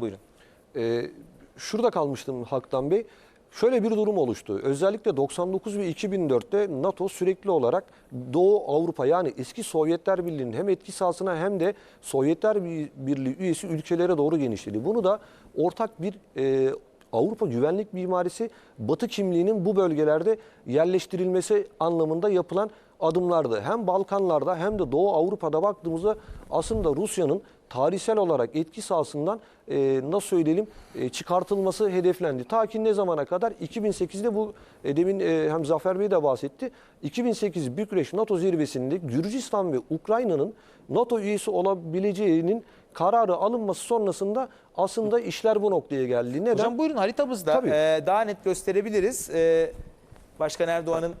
Buyurun. Ee, şurada kalmıştım Haktan Bey. Şöyle bir durum oluştu. Özellikle 99 ve 2004'te NATO sürekli olarak Doğu Avrupa yani eski Sovyetler Birliği'nin hem etki sahasına hem de Sovyetler Bir- Birliği üyesi ülkelere doğru genişledi. Bunu da ortak bir e, Avrupa güvenlik mimarisi Batı kimliğinin bu bölgelerde yerleştirilmesi anlamında yapılan adımlardı. Hem Balkanlarda hem de Doğu Avrupa'da baktığımızda aslında Rusya'nın tarihsel olarak etki sahasından e, nasıl söyleyelim e, çıkartılması hedeflendi. Ta ki ne zamana kadar? 2008'de bu e, demin e, hem Zafer Bey de bahsetti. 2008 Bükreş NATO zirvesinde Gürcistan ve Ukrayna'nın NATO üyesi olabileceğinin kararı alınması sonrasında aslında işler bu noktaya geldi. Neden? Hocam buyurun haritamızda Tabii. e, daha net gösterebiliriz. E, Başkan Erdoğan'ın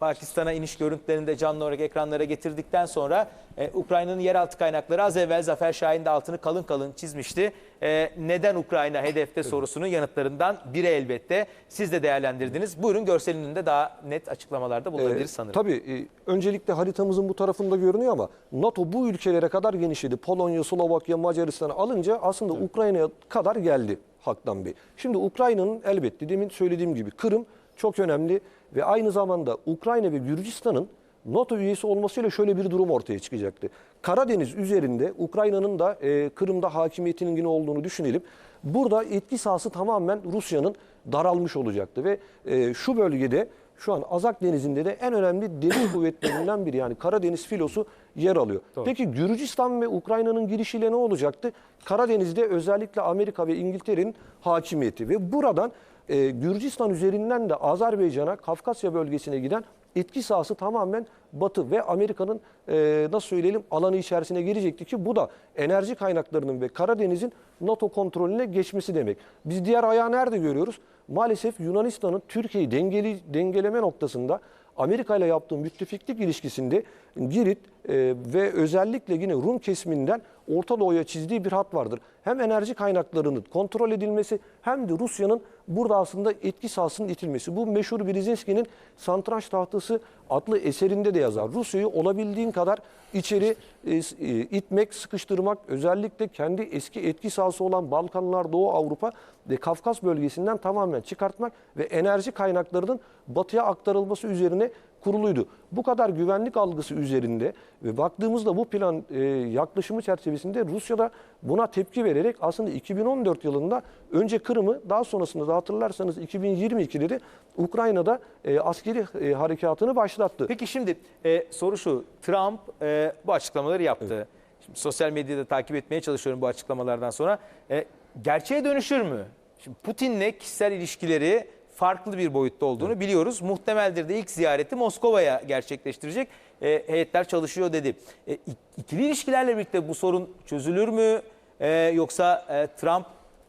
Pakistan'a iniş görüntülerini de canlı olarak ekranlara getirdikten sonra e, Ukrayna'nın yeraltı kaynakları az evvel Zafer Şahin de altını kalın kalın çizmişti. E, neden Ukrayna hedefte sorusunun yanıtlarından biri elbette. Siz de değerlendirdiniz. Buyurun görselinin de daha net açıklamalarda bulunabiliriz Ee, sanırım. Tabii e, öncelikle haritamızın bu tarafında görünüyor ama NATO bu ülkelere kadar genişledi. Polonya, Slovakya, Macaristan'ı alınca aslında Ukrayna'ya kadar geldi Haktan Bey. Şimdi Ukrayna'nın elbette demin söylediğim gibi Kırım çok önemli ve aynı zamanda Ukrayna ve Gürcistan'ın NATO üyesi olmasıyla şöyle bir durum ortaya çıkacaktı. Karadeniz üzerinde Ukrayna'nın da e, Kırım'da hakimiyetinin yine olduğunu düşünelim. Burada etki sahası tamamen Rusya'nın daralmış olacaktı ve e, şu bölgede şu an Azak Denizi'nde de en önemli deniz kuvvetlerinden biri yani Karadeniz filosu yer alıyor. Peki Gürcistan ve Ukrayna'nın girişiyle ne olacaktı? Karadeniz'de özellikle Amerika ve İngiltere'nin hakimiyeti ve buradan e, Gürcistan üzerinden de Azerbaycan'a, Kafkasya bölgesine giden etki sahası tamamen Batı ve Amerika'nın e, nasıl söyleyelim alanı içerisine girecekti ki bu da enerji kaynaklarının ve Karadeniz'in NATO kontrolüne geçmesi demek. Biz diğer ayağı nerede görüyoruz? Maalesef Yunanistan'ın Türkiye'yi dengeli, dengeleme noktasında Amerika ile yaptığı müttefiklik ilişkisinde Girit e, ve özellikle yine Rum kesiminden Orta Doğu'ya çizdiği bir hat vardır. Hem enerji kaynaklarının kontrol edilmesi hem de Rusya'nın burada aslında etki sahasının itilmesi. Bu meşhur Brzezinski'nin Santranç Tahtası adlı eserinde de yazar. Rusya'yı olabildiğin kadar içeri e, e, itmek, sıkıştırmak, özellikle kendi eski etki sahası olan Balkanlar, Doğu Avrupa ve Kafkas bölgesinden tamamen çıkartmak ve enerji kaynaklarının batıya aktarılması üzerine kuruluydu. Bu kadar güvenlik algısı üzerinde ve baktığımızda bu plan e, yaklaşımı çerçevesinde Rusya da buna tepki vererek aslında 2014 yılında önce Kırım'ı daha sonrasında da hatırlarsanız 2022'de de Ukrayna'da e, askeri e, harekatını başlattı. Peki şimdi e, soru şu. Trump e, bu açıklamaları yaptı. Şimdi sosyal medyada takip etmeye çalışıyorum bu açıklamalardan sonra. E, gerçeğe dönüşür mü? Şimdi Putin'le kişisel ilişkileri farklı bir boyutta olduğunu biliyoruz. Muhtemeldir de ilk ziyareti Moskova'ya gerçekleştirecek. E, heyetler çalışıyor dedi. E, ik- ikili ilişkilerle birlikte bu sorun çözülür mü? E, yoksa e, Trump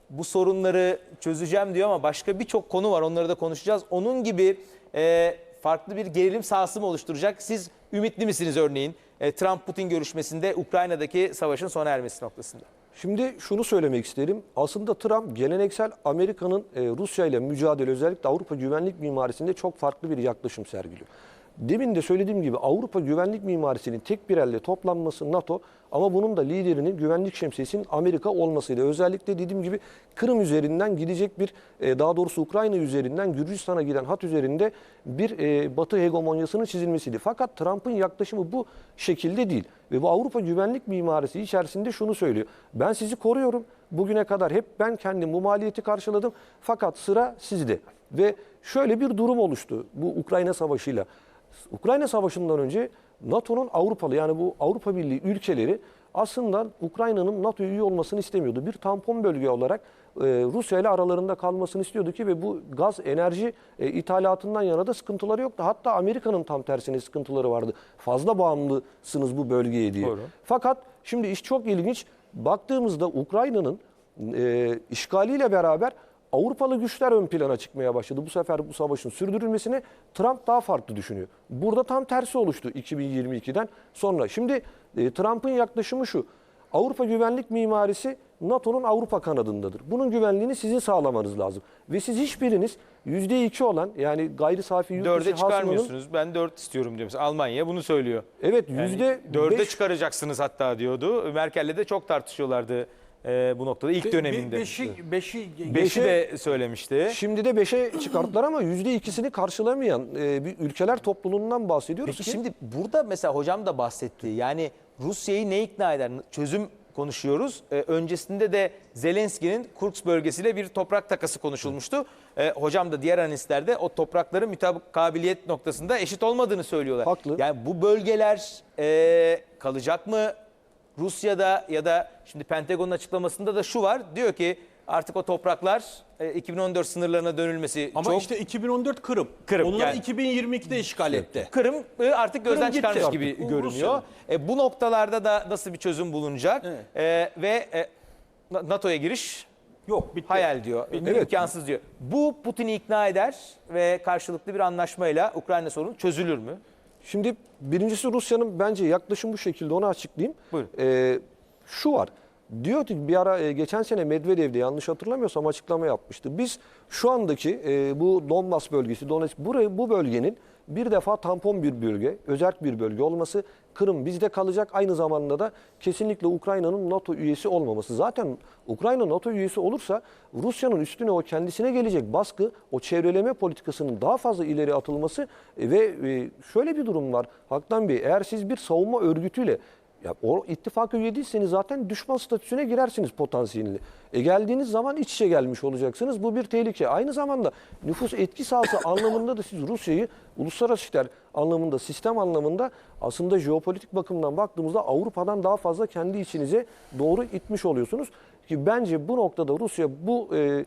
bu sorunları çözeceğim diyor ama başka birçok konu var. Onları da konuşacağız. Onun gibi e, farklı bir gerilim sahası mı oluşturacak? Siz ümitli misiniz örneğin e, Trump-Putin görüşmesinde Ukrayna'daki savaşın sona ermesi noktasında? Şimdi şunu söylemek isterim. Aslında Trump geleneksel Amerika'nın e, Rusya ile mücadele özellikle Avrupa güvenlik mimarisinde çok farklı bir yaklaşım sergiliyor. Demin de söylediğim gibi Avrupa güvenlik mimarisinin tek bir elde toplanması NATO ama bunun da liderinin güvenlik şemsiyesinin Amerika olmasıyla özellikle dediğim gibi Kırım üzerinden gidecek bir e, daha doğrusu Ukrayna üzerinden Gürcistan'a giden hat üzerinde bir e, Batı hegemonyasının çizilmesiydi. Fakat Trump'ın yaklaşımı bu şekilde değil ve bu Avrupa güvenlik mimarisi içerisinde şunu söylüyor. Ben sizi koruyorum. Bugüne kadar hep ben kendim bu maliyeti karşıladım. Fakat sıra sizde. Ve şöyle bir durum oluştu bu Ukrayna Savaşı'yla. Ukrayna Savaşı'ndan önce NATO'nun Avrupalı yani bu Avrupa Birliği ülkeleri aslında Ukrayna'nın NATO üye olmasını istemiyordu. Bir tampon bölge olarak e, Rusya ile aralarında kalmasını istiyordu ki ve bu gaz enerji e, ithalatından yana da sıkıntıları yoktu. Hatta Amerika'nın tam tersine sıkıntıları vardı. Fazla bağımlısınız bu bölgeye diye. Doğru. Fakat şimdi iş çok ilginç. Baktığımızda Ukrayna'nın e, işgaliyle beraber Avrupalı güçler ön plana çıkmaya başladı. Bu sefer bu savaşın sürdürülmesini Trump daha farklı düşünüyor. Burada tam tersi oluştu 2022'den sonra. Şimdi e, Trump'ın yaklaşımı şu. Avrupa güvenlik mimarisi NATO'nun Avrupa kanadındadır. Bunun güvenliğini sizin sağlamanız lazım. Ve siz hiçbiriniz %2 olan yani gayri safi yurt dışı Dörde hasılanın- çıkarmıyorsunuz. Ben dört istiyorum diyor. Mesela Almanya bunu söylüyor. Evet Yani yüzde dörde beş- çıkaracaksınız hatta diyordu. Merkel'le de çok tartışıyorlardı e, bu noktada ilk Be- döneminde. be- beşi, beşi, Beşi de söylemişti. Şimdi de 5'e çıkarttılar ama %2'sini karşılamayan e, bir ülkeler topluluğundan bahsediyoruz Peki ki. şimdi burada mesela hocam da bahsetti. Yani Rusya'yı ne ikna eder? Çözüm konuşuyoruz. Ee, öncesinde de Zelenski'nin Kursk bölgesiyle bir toprak takası konuşulmuştu. Ee, hocam da diğer analistler de o toprakların mütabakabiliyet noktasında eşit olmadığını söylüyorlar. Haklı. Yani bu bölgeler e, kalacak mı? Rusya'da ya da şimdi Pentagon'un açıklamasında da şu var. Diyor ki artık o topraklar e, 2014 sınırlarına dönülmesi Ama çok işte 2014 Kırım. Kırım, Onlar yani- 2022'de işgal etti. Kırım e, artık gözden Kırım çıkarmış artık. gibi Bu görünüyor. E, bu noktalarda da nasıl bir çözüm bulunacak? Evet. E, ve e, Na- NATO'ya giriş Yok bitti. hayal diyor. Evet. İmkansız diyor. Bu Putin'i ikna eder ve karşılıklı bir anlaşmayla Ukrayna sorunu çözülür mü? Şimdi birincisi Rusya'nın bence yaklaşım bu şekilde onu açıklayayım. Buyurun. Ee, şu var. Diyor ki bir ara e, geçen sene Medvedev'de yanlış hatırlamıyorsam açıklama yapmıştı. Biz şu andaki e, bu Donbas bölgesi, Donetsk burayı bu bölgenin bir defa tampon bir bölge, özerk bir bölge olması, Kırım bizde kalacak aynı zamanda da kesinlikle Ukrayna'nın NATO üyesi olmaması. Zaten Ukrayna NATO üyesi olursa Rusya'nın üstüne o kendisine gelecek baskı, o çevreleme politikasının daha fazla ileri atılması e, ve e, şöyle bir durum var. Haktan Bey eğer siz bir savunma örgütüyle ya o ittifaka üye değilseniz zaten düşman statüsüne girersiniz potansiyelli. E geldiğiniz zaman iç içe gelmiş olacaksınız. Bu bir tehlike. Aynı zamanda nüfus etki sahası anlamında da siz Rusya'yı uluslararası işler anlamında, sistem anlamında aslında jeopolitik bakımdan baktığımızda Avrupa'dan daha fazla kendi içinize doğru itmiş oluyorsunuz. Ki bence bu noktada Rusya bu e,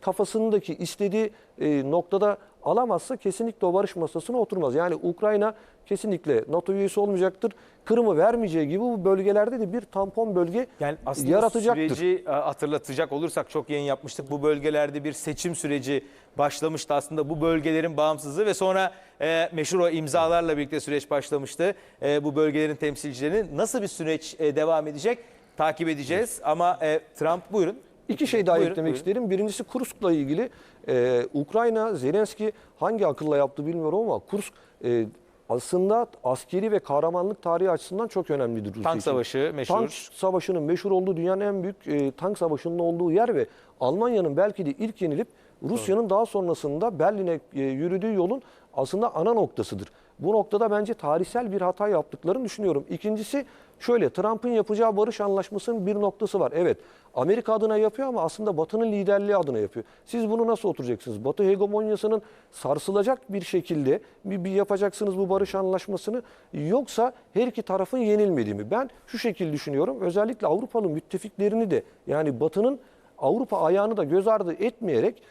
kafasındaki istediği e, noktada alamazsa kesinlikle o barış masasına oturmaz. Yani Ukrayna kesinlikle NATO üyesi olmayacaktır. Kırım'ı vermeyeceği gibi bu bölgelerde de bir tampon bölge Yani aslında yaratacaktır. süreci e, hatırlatacak olursak çok yayın yapmıştık. Bu bölgelerde bir seçim süreci başlamıştı aslında bu bölgelerin bağımsızlığı ve sonra e, meşhur o imzalarla birlikte süreç başlamıştı. E, bu bölgelerin temsilcilerinin nasıl bir süreç e, devam edecek takip edeceğiz. Ama e, Trump buyurun. İki şey daha Buyurun, eklemek buyurun. isterim. Birincisi Kursk'la ilgili e, Ukrayna, Zelenski hangi akılla yaptı bilmiyorum ama Kursk e, aslında askeri ve kahramanlık tarihi açısından çok önemlidir Rusya Tank için. savaşı meşhur. Tank savaşının meşhur olduğu dünyanın en büyük e, tank savaşının olduğu yer ve Almanya'nın belki de ilk yenilip Rusya'nın daha sonrasında Berlin'e e, yürüdüğü yolun aslında ana noktasıdır. Bu noktada bence tarihsel bir hata yaptıklarını düşünüyorum. İkincisi şöyle Trump'ın yapacağı barış anlaşmasının bir noktası var. Evet Amerika adına yapıyor ama aslında Batı'nın liderliği adına yapıyor. Siz bunu nasıl oturacaksınız? Batı hegemonyasının sarsılacak bir şekilde bir, bir yapacaksınız bu barış anlaşmasını yoksa her iki tarafın yenilmediği mi? Ben şu şekilde düşünüyorum. Özellikle Avrupalı müttefiklerini de yani Batı'nın Avrupa ayağını da göz ardı etmeyerek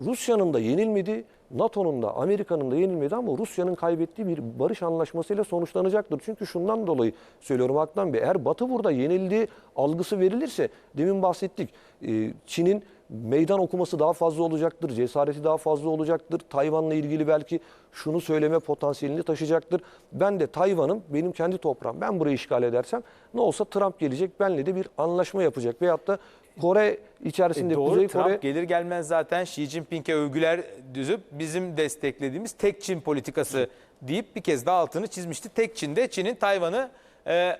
Rusya'nın da yenilmedi, NATO'nun da Amerika'nın da yenilmedi ama Rusya'nın kaybettiği bir barış anlaşmasıyla sonuçlanacaktır. Çünkü şundan dolayı söylüyorum Haktan Bey. Eğer Batı burada yenildiği algısı verilirse demin bahsettik. e, Çin'in meydan okuması daha fazla olacaktır, cesareti daha fazla olacaktır. Tayvan'la ilgili belki şunu söyleme potansiyelini taşıyacaktır. Ben de Tayvan'ım, benim kendi toprağım. Ben burayı işgal edersem ne olsa Trump gelecek, benle de bir anlaşma yapacak. Veyahut da Kore içerisinde E doğru Kuzey Trump Kore gelir gelmez zaten Xi Jinping'e övgüler düzüp bizim desteklediğimiz tek Çin politikası deyip bir kez daha altını çizmişti. Tek Çin'de Çin'in Tayvan'ı e,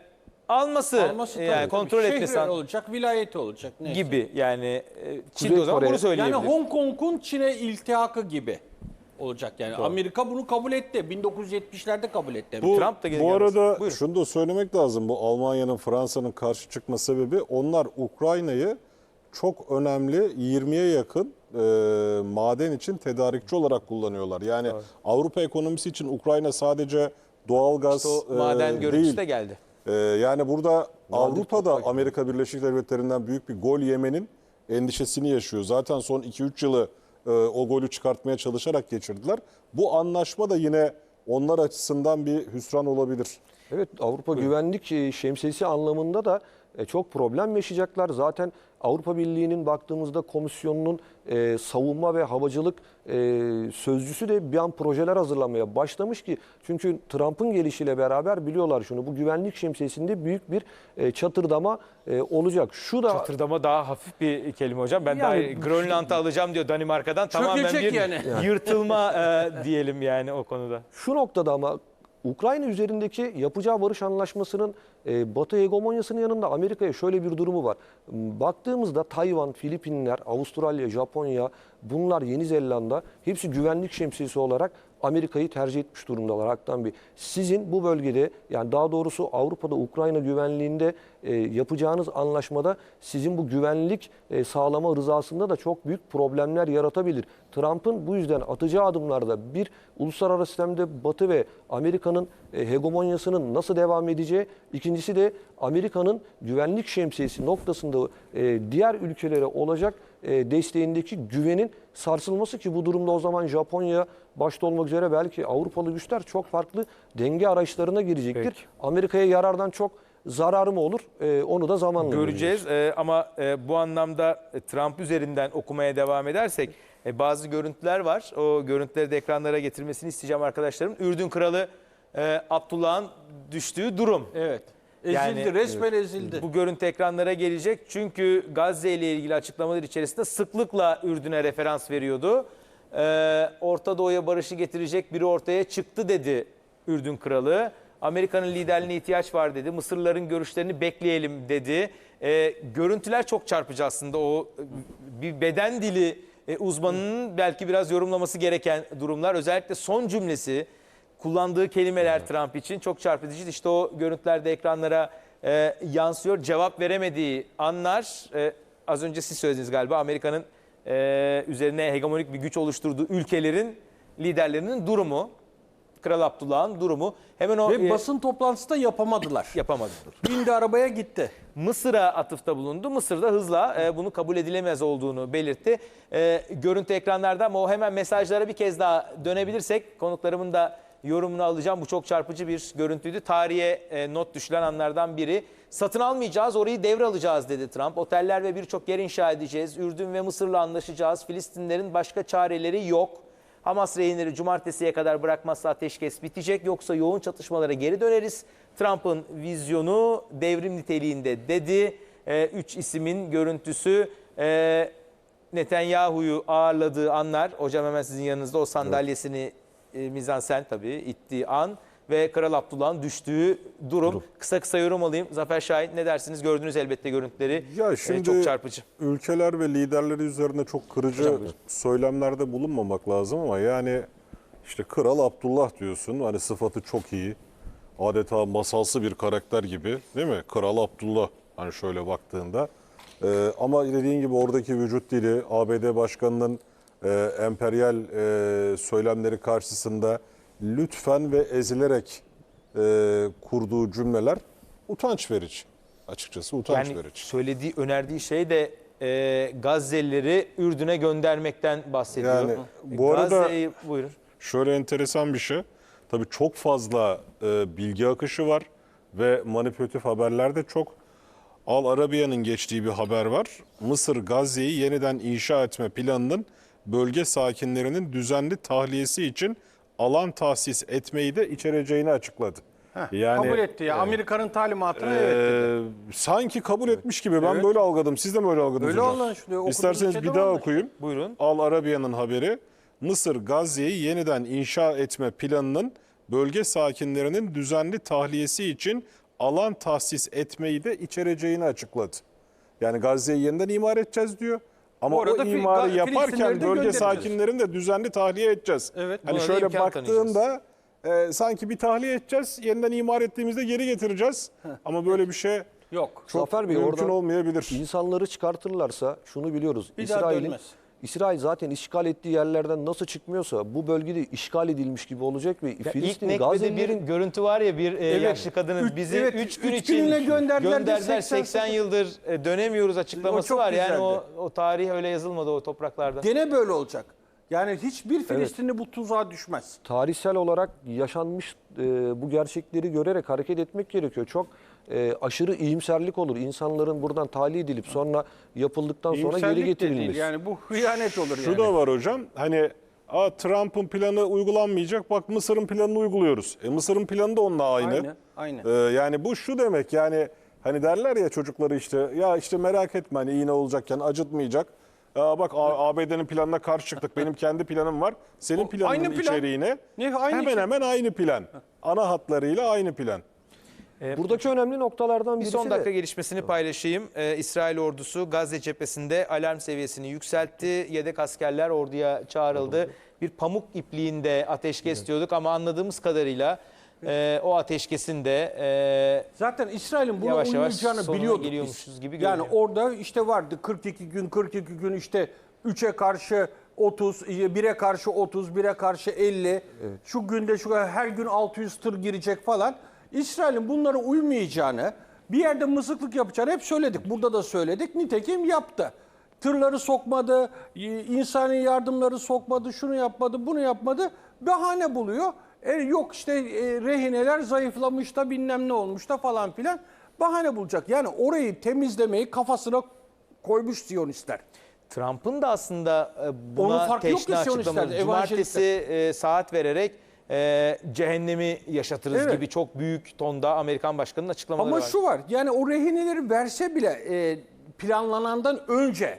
alması, Alması yani tabii, kontrol tabii. etmesi Şehri olacak, vilayeti olacak. Neyse. gibi yani e, Çin Kuzey de o zaman Kore- bunu söyleyebilir. Yani Hong Kong'un Çin'e iltihakı gibi olacak yani. Amerika bunu kabul etti. 1970'lerde kabul etti. Bu, Trump da bu arada Buyurun. şunu da söylemek lazım. Bu Almanya'nın, Fransa'nın karşı çıkma sebebi onlar Ukrayna'yı çok önemli 20'ye yakın e, maden için tedarikçi olarak kullanıyorlar. Yani Avrupa ekonomisi için Ukrayna sadece doğalgaz İşte e, maden görüntüsü değil. de geldi. Ee, yani burada Avrupa'da toprak. Amerika Birleşik Devletleri'nden büyük bir gol yemenin endişesini yaşıyor. Zaten son 2-3 yılı e, o golü çıkartmaya çalışarak geçirdiler. Bu anlaşma da yine onlar açısından bir hüsran olabilir. Evet Avrupa güvenlik e, şemsiyesi anlamında da e, çok problem yaşayacaklar. Zaten Avrupa Birliği'nin baktığımızda komisyonunun e, savunma ve havacılık e, sözcüsü de bir an projeler hazırlamaya başlamış ki çünkü Trump'ın gelişiyle beraber biliyorlar şunu bu güvenlik şemsiyesinde büyük bir e, çatırdama e, olacak. Şu da Çatırdama daha hafif bir kelime hocam. Ben Yani- daha Grönland'ı alacağım diyor Danimarka'dan. Tamamen bir yani. yırtılma e, diyelim yani o konuda. Şu noktada ama Ukrayna üzerindeki yapacağı barış anlaşmasının e, Batı hegemonyasının yanında Amerika'ya şöyle bir durumu var. Baktığımızda Tayvan, Filipinler, Avustralya, Japonya, bunlar Yeni Zelanda hepsi güvenlik şemsiyesi olarak Amerika'yı tercih etmiş durumdalar Haktan Bey. Sizin bu bölgede yani daha doğrusu Avrupa'da Ukrayna güvenliğinde e, yapacağınız anlaşmada sizin bu güvenlik e, sağlama rızasında da çok büyük problemler yaratabilir. Trump'ın bu yüzden atacağı adımlarda bir uluslararası sistemde Batı ve Amerika'nın e, hegemonyasının nasıl devam edeceği, ikincisi de Amerika'nın güvenlik şemsiyesi noktasında e, diğer ülkelere olacak e, desteğindeki güvenin sarsılması ki bu durumda o zaman Japonya başta olmak üzere belki Avrupalı güçler çok farklı denge arayışlarına girecektir. Peki. Amerika'ya yarardan çok zararı mı olur? E, onu da zamanla Göreceğiz Ee, ama e, bu anlamda e, Trump üzerinden okumaya devam edersek e, bazı görüntüler var. O görüntüleri de ekranlara getirmesini isteyeceğim arkadaşlarım. Ürdün Kralı e, Abdullah'ın düştüğü durum. Evet. Ezildi, Yani- resmen ezildi. Bu görüntü ekranlara gelecek çünkü Gazze ile ilgili açıklamalar içerisinde sıklıkla Ürdün'e referans veriyordu. Ee, Orta Doğu'ya barışı getirecek biri ortaya çıktı dedi Ürdün kralı. Amerika'nın liderliğine ihtiyaç var dedi. Mısırlıların görüşlerini bekleyelim dedi. Ee, görüntüler çok çarpıcı aslında o bir beden dili e, uzmanının belki biraz yorumlaması gereken durumlar. Özellikle son cümlesi kullandığı kelimeler Trump için çok çarpıcı. İşte o görüntülerde ekranlara e, yansıyor. Cevap veremediği anlar e, az önce siz söylediniz galiba Amerika'nın e, üzerine hegemonik bir güç oluşturduğu ülkelerin liderlerinin durumu. Kral Abdullah'ın durumu. Hemen o Ve e, basın toplantısı da yapamadılar. yapamadı. Bindi arabaya gitti. Mısır'a atıfta bulundu. Mısır da hızla e, bunu kabul edilemez olduğunu belirtti. E, görüntü ekranlarda ama o hemen mesajlara bir kez daha dönebilirsek konuklarımın da yorumunu alacağım. Bu çok çarpıcı bir görüntüydü. Tarihe e, not düşülen anlardan biri. Satın almayacağız, orayı devralacağız dedi Trump. Oteller ve birçok yer inşa edeceğiz. Ürdün ve Mısır'la anlaşacağız. Filistinlerin başka çareleri yok. Hamas rehinleri cumartesiye kadar bırakmazsa ateşkes bitecek yoksa yoğun çatışmalara geri döneriz. Trump'ın vizyonu devrim niteliğinde dedi. Ee, üç isimin görüntüsü e, Netanyahu'yu ağırladığı anlar. Hocam hemen sizin yanınızda o sandalyesini e, mizansen tabii ittiği an ve Kral Abdullah'ın düştüğü durum. Kısa kısa yorum alayım. Zafer Şahin ne dersiniz? Gördünüz elbette görüntüleri. Ya Ee, şimdi çok çarpıcı. ülkeler ve liderleri üzerine çok kırıcı söylemlerde bulunmamak lazım ama yani işte Kral Abdullah diyorsun. Hani sıfatı çok iyi. Adeta masalsı bir karakter gibi değil mi? Kral Abdullah hani şöyle baktığında. Ee, ama dediğin gibi oradaki vücut dili ABD Başkanı'nın e, emperyal e, söylemleri karşısında lütfen ve ezilerek e, kurduğu cümleler utanç verici. Açıkçası utanç Yani verici. söylediği, önerdiği şey de e, Gazze'lileri Ürdün'e göndermekten bahsediyor. Yani bu arada- Gazze'yi- buyurun. Şöyle enteresan bir şey. Tabii çok fazla e, bilgi akışı var ve manipülatif haberlerde çok. Al Arabiya'nın geçtiği bir haber var. Mısır Gazze'yi yeniden inşa etme planının bölge sakinlerinin düzenli tahliyesi için alan tahsis etmeyi de içereceğini açıkladı. yani kabul etti ya. Amerika'nın talimatına e, evet dedi. sanki kabul etmiş gibi. Ben Evet. böyle algıladım. Siz de mi öyle algıladınız Öyle hocam? Okuduğum İsterseniz bir daha anlaşılıyor. okuyayım. Buyurun. Al Arabiya'nın haberi Mısır Gazze'yi yeniden inşa etme planının bölge sakinlerinin düzenli tahliyesi için alan tahsis etmeyi de içereceğini açıkladı. Yani Gazze'yi yeniden imar edeceğiz diyor. Ama Bu o arada Fil- imarı yaparken bölge sakinlerini de düzenli tahliye edeceğiz. Evet, Hani şöyle baktığında e, sanki bir tahliye edeceğiz, yeniden imar ettiğimizde geri getireceğiz. Ama böyle bir şey Yok. çok Zafer Bey, mümkün olmayabilir. İnsanları çıkartırlarsa şunu biliyoruz. Bir daha İsrail'in dönmez. İsrail zaten işgal ettiği yerlerden nasıl çıkmıyorsa bu bölgede işgal edilmiş gibi olacak ve Ya Filistin nekbede bir görüntü var ya bir e, yaşlı kadının Üç- bizi evet, 3 gün üç için gönderdiler de gönderdiler 80 80 yıldır e, dönemiyoruz açıklaması var. Yani o, güzeldi. o tarih öyle yazılmadı o topraklarda. Gene böyle olacak. Yani hiçbir Filistinli bu tuzağa düşmez. tarihsel olarak yaşanmış e, bu gerçekleri görerek hareket etmek gerekiyor. Çok e, aşırı iyimserlik olur. İnsanların buradan tahliye edilip sonra yapıldıktan sonra geri İyimserlik de değil. getirilmesi. Yani bu hıyanet olur Şu yani. da var hocam. Hani Aa, Trump'ın planı uygulanmayacak. Bak Mısır'ın planını uyguluyoruz. E, Mısır'ın planı da onunla aynı. Aynı, aynı. Ee, yani bu şu demek yani hani derler ya çocukları işte ya işte merak etme hani iğne olacakken acıtmayacak. Aa, bak ABD'nin planına karşı çıktık. Benim kendi planım var. Senin planının aynı plan. içeriğine Ne, aynı hemen şey. hemen aynı plan. Ana hatlarıyla aynı plan. Buradaki önemli noktalardan Bir birisi son dakika de gelişmesini paylaşayım. Ee, İsrail ordusu Gazze cephesinde alarm seviyesini yükseltti. Yedek askerler orduya çağrıldı. Bir pamuk ipliğinde ateşkes diyorduk ama anladığımız kadarıyla e, o ateşkesin de e, Zaten İsrail'in buna Yavaş yavaş uymayacağını biliyorduk biz. gibi Yani görünüyor. orada işte vardı 42 gün 42 gün işte 3'e karşı 30, 1'e karşı 30, 1'e karşı 50. Şu günde şu her gün 600 tır girecek falan. İsrail'in bunlara uymayacağını, bir yerde mızıklık yapacağını hep söyledik. Burada da söyledik. Nitekim yaptı. Tırları sokmadı, insani yardımları sokmadı, şunu yapmadı, bunu yapmadı. Bahane buluyor. E, yok işte e, rehineler zayıflamış da bilmem ne olmuş da falan filan. Bahane bulacak. Yani orayı temizlemeyi kafasına koymuş Siyonistler. Trump'ın da aslında e, Onun buna farkı yok teşne ki. Siyonistler'de, Cumartesi e, saat vererek e, cehennemi yaşatırız Evet. gibi çok büyük tonda Amerikan Başkanı'nın açıklamaları Ama var. şu var yani o rehineleri verse bile e, planlanandan önce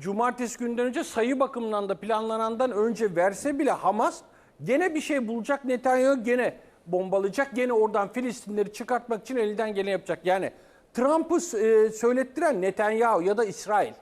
cumartesi günden önce sayı bakımından da planlanandan önce verse bile Hamas gene bir şey bulacak Netanyahu gene bombalayacak gene oradan Filistinleri çıkartmak için elinden geleni yapacak. Yani Trump'ı e, söylettiren Netanyahu ya da İsrail.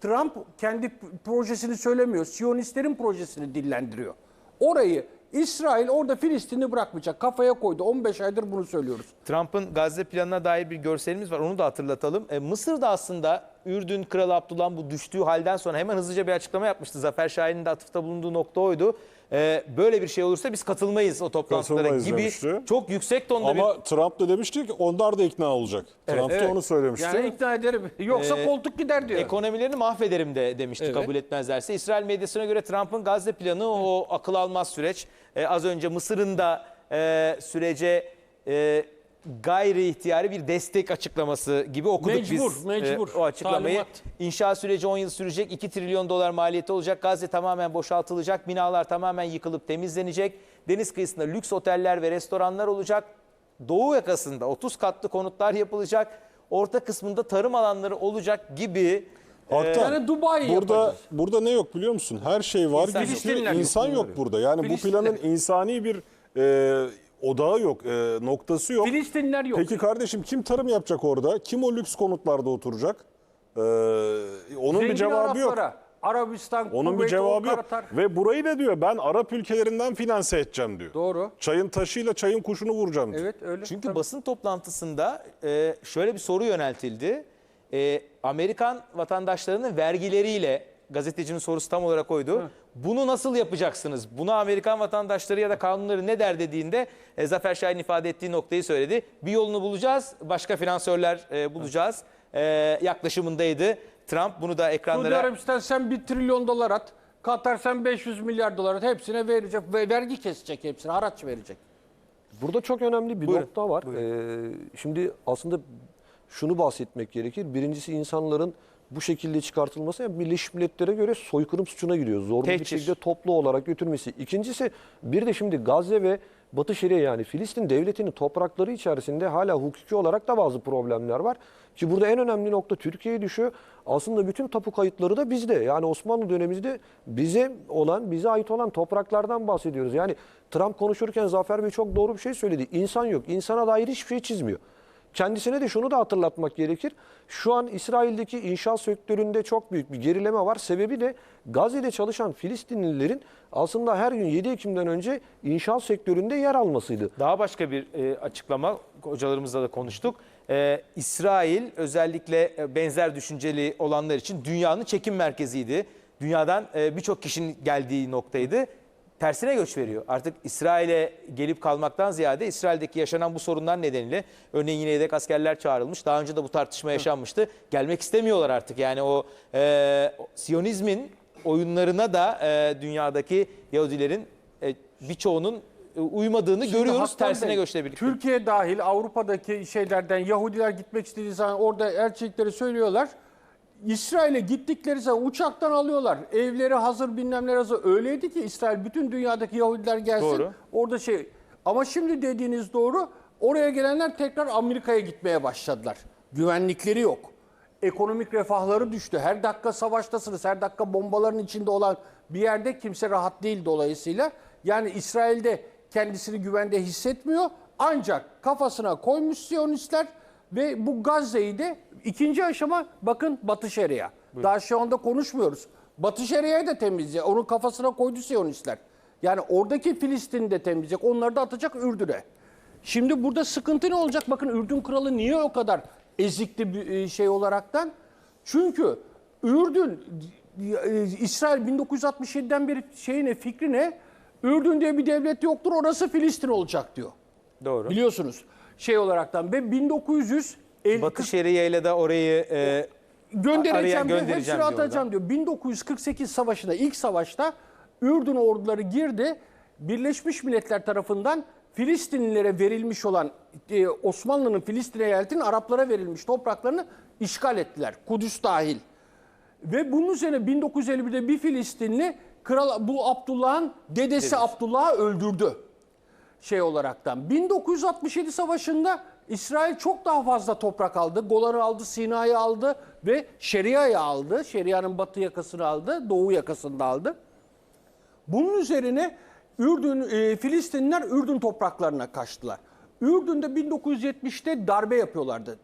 Trump kendi projesini söylemiyor. Siyonistlerin projesini dillendiriyor. Orayı İsrail orada Filistin'i bırakmayacak. Kafaya koydu. 15 aydır bunu söylüyoruz. Trump'ın Gazze planına dair bir görselimiz var. Onu da hatırlatalım. E, Mısır'da aslında Ürdün Kralı Abdullah'ın bu düştüğü halden sonra hemen hızlıca bir açıklama yapmıştı. Zafer Şahin'in de atıfta bulunduğu nokta oydu. E, böyle bir şey olursa biz katılmayız o toplantılara Katılmayız gibi demişti. çok yüksek tonda bir Ama Trump da demişti ki onlar da ikna olacak. Trump da evet. onu söylemişti. Yani ikna ederim. Yoksa Ee, koltuk gider diyor. Ekonomilerini mahvederim de demişti Evet. kabul etmezlerse. İsrail medyasına göre Trump'ın Gazze planı o akıl almaz süreç. Ee, az önce Mısır'ın da e, sürece e, gayri ihtiyari bir destek açıklaması gibi okuduk Mecbur, biz mecbur. e, o açıklamayı. Talimat. İnşaat süreci 10 yıl sürecek. 2 trilyon dolar maliyeti olacak. Gazze tamamen boşaltılacak. Binalar tamamen yıkılıp temizlenecek. Deniz kıyısında lüks oteller ve restoranlar olacak. Doğu yakasında 30 katlı konutlar yapılacak. Orta kısmında tarım alanları olacak gibi Haktan. Yani Dubai burada yapacağız. burada ne yok biliyor musun? Her şey var. İnsan yok. gözüküyor. Filistinler yok. İnsan yok burada. Yani bu planın insani bir e, odağı yok, e, noktası yok. Filistinler yok. Peki kardeşim kim tarım yapacak orada? Kim o lüks konutlarda oturacak? Ee, onun Zengin bir cevabı yok. Araplara, Arabistan, Onun Kuveyt, bir cevabı yok. Katar. Ve burayı da diyor ben Arap ülkelerinden finanse edeceğim diyor. Doğru. Çayın taşıyla çayın kuşunu vuracağım diyor. Evet öyle. Çünkü Tabii. basın toplantısında e, şöyle bir soru yöneltildi. E, Amerikan vatandaşlarının vergileriyle gazetecinin sorusu tam olarak oydu. Bunu nasıl yapacaksınız? Buna Amerikan vatandaşları ya da kanunları ne der dediğinde e, Zafer Şahin ifade ettiği noktayı söyledi. Bir yolunu bulacağız, başka finansörler e, bulacağız e, yaklaşımındaydı. Trump bunu da Suudi ekranlara... Arabistan sen 1 trilyon dolar at. Katar sen 500 milyar dolar at. Hepsine verecek. Ve vergi kesecek hepsine. Haraç verecek. Burada çok önemli bir Buyurun, nokta var. Ee, şimdi aslında şunu bahsetmek gerekir. Birincisi insanların bu şekilde çıkartılması yani Birleşmiş Milletler'e göre soykırım suçuna giriyor. Zorlu bir Tehcir. şekilde toplu olarak götürmesi. İkincisi bir de şimdi Gazze ve Batı Şeria yani Filistin devletinin toprakları içerisinde hala hukuki olarak da bazı problemler var. Ki burada en önemli nokta Türkiye'ye düşüyor. Aslında bütün tapu kayıtları da bizde. Yani Osmanlı dönemimizde bize olan, bize ait olan topraklardan bahsediyoruz. Yani Trump konuşurken Zafer Bey çok doğru bir şey söyledi. İnsan yok. İnsana dair hiçbir şey çizmiyor. Kendisine de şunu da hatırlatmak gerekir. Şu an İsrail'deki inşaat sektöründe çok büyük bir gerileme var. Sebebi de Gazze'de çalışan Filistinlilerin aslında her gün 7 Ekim'den önce inşaat sektöründe yer almasıydı. Daha başka bir e, açıklama hocalarımızla da konuştuk. E, İsrail özellikle e, benzer düşünceli olanlar için dünyanın çekim merkeziydi. Dünyadan e, birçok kişinin geldiği noktaydı. Tersine göç veriyor. Artık İsrail'e gelip kalmaktan ziyade İsrail'deki yaşanan bu sorunlar nedeniyle örneğin yine yedek askerler çağrılmış. Daha önce de bu tartışma yaşanmıştı. Gelmek istemiyorlar artık. Yani o e, Siyonizmin oyunlarına da e, dünyadaki Yahudilerin e, birçoğunun e, uymadığını görüyoruz Hakan tersine Bey, göçle birlikte. Türkiye dahil Avrupa'daki şeylerden Yahudiler gitmek istediği zaman orada elçilikleri söylüyorlar. İsrail'e gittikleri zaman uçaktan alıyorlar. Evleri hazır bilmem ne hazır. Öyleydi ki İsrail bütün dünyadaki Yahudiler gelsin. Doğru. Orada şey ama şimdi dediğiniz doğru. Oraya gelenler tekrar Amerika'ya gitmeye başladılar. Güvenlikleri yok. Ekonomik refahları düştü. Her dakika savaştasınız. Her dakika bombaların içinde olan bir yerde kimse rahat değil dolayısıyla. Yani İsrail'de kendisini güvende hissetmiyor. Ancak kafasına koymuş Siyonistler ve bu Gazze'yi de ikinci aşama bakın Batı Şeria. Daha şu anda konuşmuyoruz. Batı Şeria'yı da temizleyecek. Onun kafasına koydu Siyonistler. Yani oradaki Filistin'i de temizleyecek. Onları da atacak Ürdün'e. Şimdi burada sıkıntı ne olacak? Bakın Ürdün kralı niye o kadar ezikti bir e, şey olaraktan? Çünkü Ürdün e, İsrail 1967'den beri şeyine fikrine Ürdün diye bir devlet yoktur orası Filistin olacak diyor. Doğru. Biliyorsunuz şey olaraktan ve 1900 Batı Şeria ile de orayı e, göndereceğim diyor, göndereceğim hepsini diyor atacağım diyor. 1948 savaşında ilk savaşta Ürdün orduları girdi. Birleşmiş Milletler tarafından Filistinlilere verilmiş olan e, Osmanlı'nın Filistin eyaletinin Araplara verilmiş topraklarını işgal ettiler. Kudüs dahil. Ve bunun üzerine 1951'de bir Filistinli kral bu Abdullah'ın dedesi Abdullah'ı öldürdü şey olaraktan. 1967 savaşında İsrail çok daha fazla toprak aldı. Golan'ı aldı, Sina'yı aldı ve Şeria'yı aldı. Şeria'nın batı yakasını aldı, doğu yakasını da aldı. Bunun üzerine Ürdün, e, Filistinliler Ürdün topraklarına kaçtılar. Ürdün'de 1970'te darbe yapıyorlardı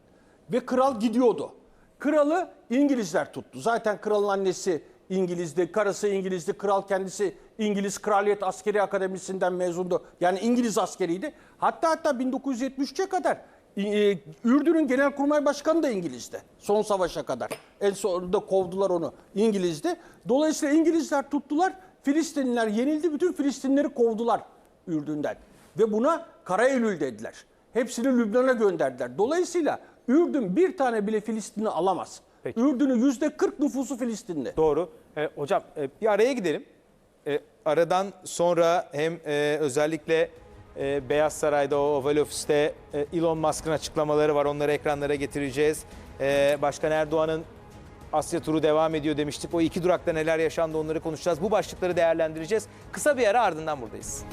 ve kral gidiyordu. Kralı İngilizler tuttu. Zaten kralın annesi İngilizdi, karısı İngilizdi, kral kendisi İngiliz Kraliyet Askeri Akademisi'nden mezundu. Yani İngiliz askeriydi. Hatta hatta 1973'e kadar e, Ürdün'ün Genelkurmay Başkanı da İngiliz'di. Son savaşa kadar. En sonunda kovdular onu. İngiliz'di. Dolayısıyla İngilizler tuttular. Filistinliler yenildi. Bütün Filistinleri kovdular Ürdün'den. Ve buna Kara Eylül dediler. Hepsini Lübnan'a gönderdiler. Dolayısıyla Ürdün bir tane bile Filistinli alamaz. Peki. Ürdün'ün yüzde 40 nüfusu Filistinli. Doğru. E, hocam e, bir araya gidelim. E, aradan sonra hem e, özellikle e, Beyaz Saray'da o Oval Ofis'te e, Elon Musk'ın açıklamaları var. Onları ekranlara getireceğiz. E, Başkan Erdoğan'ın Asya turu devam ediyor demiştik. O iki durakta neler yaşandı onları konuşacağız. Bu başlıkları değerlendireceğiz. Kısa bir ara ardından buradayız.